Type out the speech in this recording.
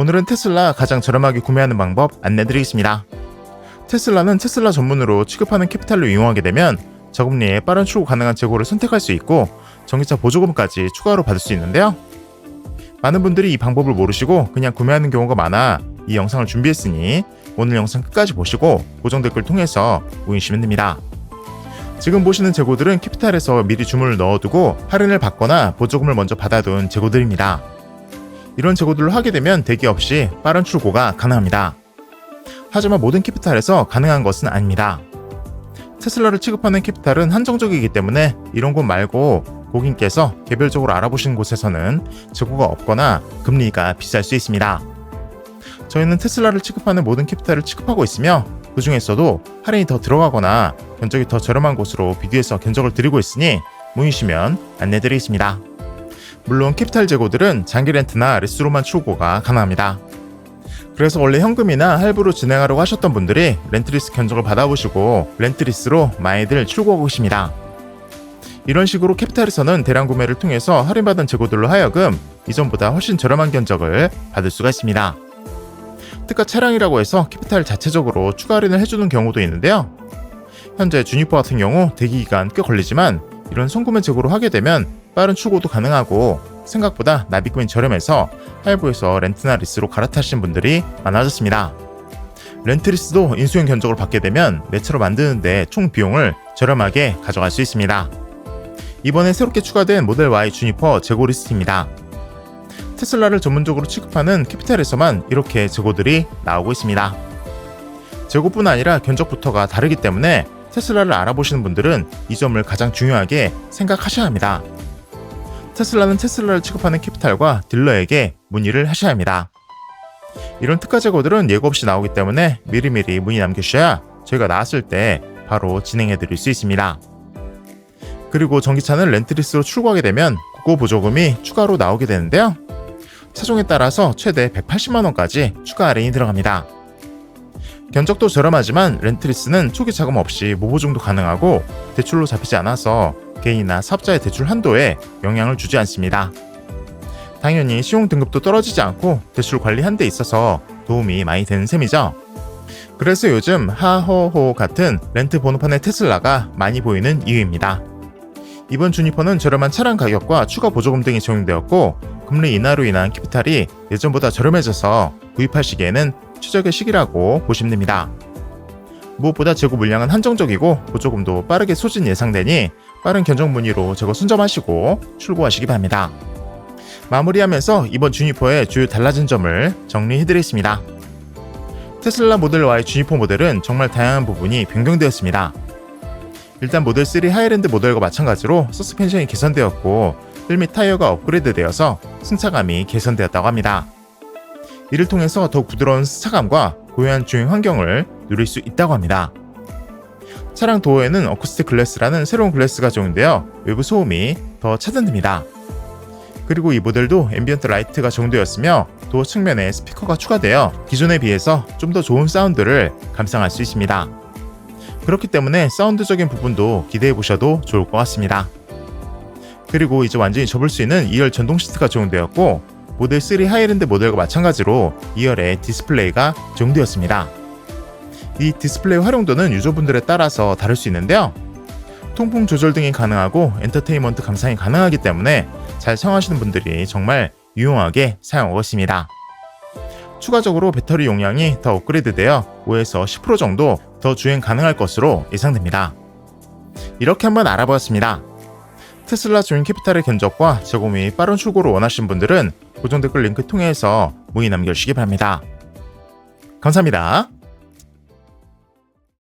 오늘은 테슬라 가장 저렴하게 구매하는 방법 안내드리겠습니다. 테슬라는 테슬라 전문으로 취급하는 캐피탈로 이용하게 되면 저금리에 빠른 출고 가능한 재고를 선택할 수 있고 전기차 보조금까지 추가로 받을 수 있는데요. 많은 분들이 이 방법을 모르시고 그냥 구매하는 경우가 많아 이 영상을 준비했으니 오늘 영상 끝까지 보시고 고정 댓글 통해서 모이시면 됩니다. 지금 보시는 재고들은 캐피탈에서 미리 주문을 넣어두고 할인을 받거나 보조금을 먼저 받아둔 재고들입니다. 이런 재고들을 하게 되면 대기 없이 빠른 출고가 가능합니다. 하지만 모든 캐피탈에서 가능한 것은 아닙니다. 테슬라를 취급하는 캐피탈은 한정적이기 때문에 이런 곳 말고 고객님께서 개별적으로 알아보시는 곳에서는 재고가 없거나 금리가 비쌀 수 있습니다. 저희는 테슬라를 취급하는 모든 캐피탈을 취급하고 있으며 그 중에서도 할인이 더 들어가거나 견적이 더 저렴한 곳으로 비교해서 견적을 드리고 있으니 문의시면 안내드리겠습니다. 물론 캐피탈 재고들은 장기 렌트나 레스로만 출고가 가능합니다. 그래서 원래 현금이나 할부로 진행하려고 하셨던 분들이 렌트리스 견적을 받아보시고 렌트리스로 많이들 출고하고 계십니다. 이런 식으로 캐피탈에서는 대량 구매를 통해서 할인받은 재고들로 하여금 이전보다 훨씬 저렴한 견적을 받을 수가 있습니다. 특가 차량이라고 해서 캐피탈 자체적으로 추가 할인을 해주는 경우도 있는데요. 현재 주니퍼 같은 경우 대기 기간 꽤 걸리지만 이런 송구매 재고로 하게 되면 빠른 출고도 가능하고 생각보다 납입금이 저렴해서 할부에서 렌트나 리스로 갈아타시는 분들이 많아졌습니다. 렌트리스도 인수형 견적을 받게 되면 내 차로 만드는데 총 비용을 저렴하게 가져갈 수 있습니다. 이번에 새롭게 추가된 모델 Y 주니퍼 재고 리스트입니다. 테슬라를 전문적으로 취급하는 캐피탈에서만 이렇게 재고들이 나오고 있습니다. 재고뿐 아니라 견적부터가 다르기 때문에 테슬라를 알아보시는 분들은 이 점을 가장 중요하게 생각하셔야 합니다. 테슬라는 테슬라를 취급하는 캐피탈과 딜러에게 문의를 하셔야 합니다. 이런 특가 재고들은 예고 없이 나오기 때문에 미리미리 문의 남겨주셔야 저희가 나왔을 때 바로 진행해 드릴 수 있습니다. 그리고 전기차는 렌트리스로 출고하게 되면 국고 보조금이 추가로 나오게 되는데요. 차종에 따라서 최대 180만원까지 추가 할인이 들어갑니다. 견적도 저렴하지만 렌트리스는 초기 자금 없이 무보증도 가능하고 대출로 잡히지 않아서 개인이나 사업자의 대출 한도에 영향을 주지 않습니다. 당연히信用등급도 떨어지지 않고 대출 관리한 데 있어서 도움이 많이 되는 셈이죠. 그래서 요즘 하호호 같은 렌트 번호판의 테슬라가 많이 보이는 이유입니다. 이번 주니퍼는 저렴한 차량 가격과 추가 보조금 등이 적용되었고 금리 인하로 인한 캐피탈이 예전보다 저렴해져서 구입하시기에는 최적의 시기라고 보시면 됩니다. 무엇보다 재고 물량은 한정적이고 보조금도 빠르게 소진 예상되니 빠른 견적 문의로 재고 선점하시고 출고하시기 바랍니다. 마무리하면서 이번 주니퍼의 주요 달라진 점을 정리해드리겠습니다. 테슬라 모델 Y 주니퍼 모델은 정말 다양한 부분이 변경되었습니다. 일단 모델 3 하이랜드 모델과 마찬가지로 서스펜션이 개선되었고 휠 및 타이어가 업그레이드되어서 승차감이 개선되었다고 합니다. 이를 통해서 더욱 부드러운 승차감과 고요한 주행 환경을 누릴 수 있다고 합니다. 차량 도어에는 어쿠스틱 글래스라는 새로운 글래스가 적용되어 외부 소음이 더 차단됩니다. 그리고 이 모델도 앰비언트 라이트가 적용되었으며 도어 측면에 스피커가 추가되어 기존에 비해서 좀 더 좋은 사운드를 감상할 수 있습니다. 그렇기 때문에 사운드적인 부분도 기대해 보셔도 좋을 것 같습니다. 그리고 이제 완전히 접을 수 있는 2열 전동 시트가 적용되었고 모델 3 하이랜드 모델과 마찬가지로 2열에 디스플레이가 적용되었습니다. 이 디스플레이 활용도는 유저분들에 따라서 다를 수 있는데요. 통풍 조절 등이 가능하고 엔터테인먼트 감상이 가능하기 때문에 잘 사용하시는 분들이 정말 유용하게 사용하고 있습니다. 추가적으로 배터리 용량이 더 업그레이드되어 5에서 10% 정도 더 주행 가능할 것으로 예상됩니다. 이렇게 한번 알아보았습니다. 테슬라 조인 캐피탈의 견적과 재고 및 빠른 출고를 원하시는 분들은 고정 댓글 링크 통해서 문의 남겨주시기 바랍니다. 감사합니다.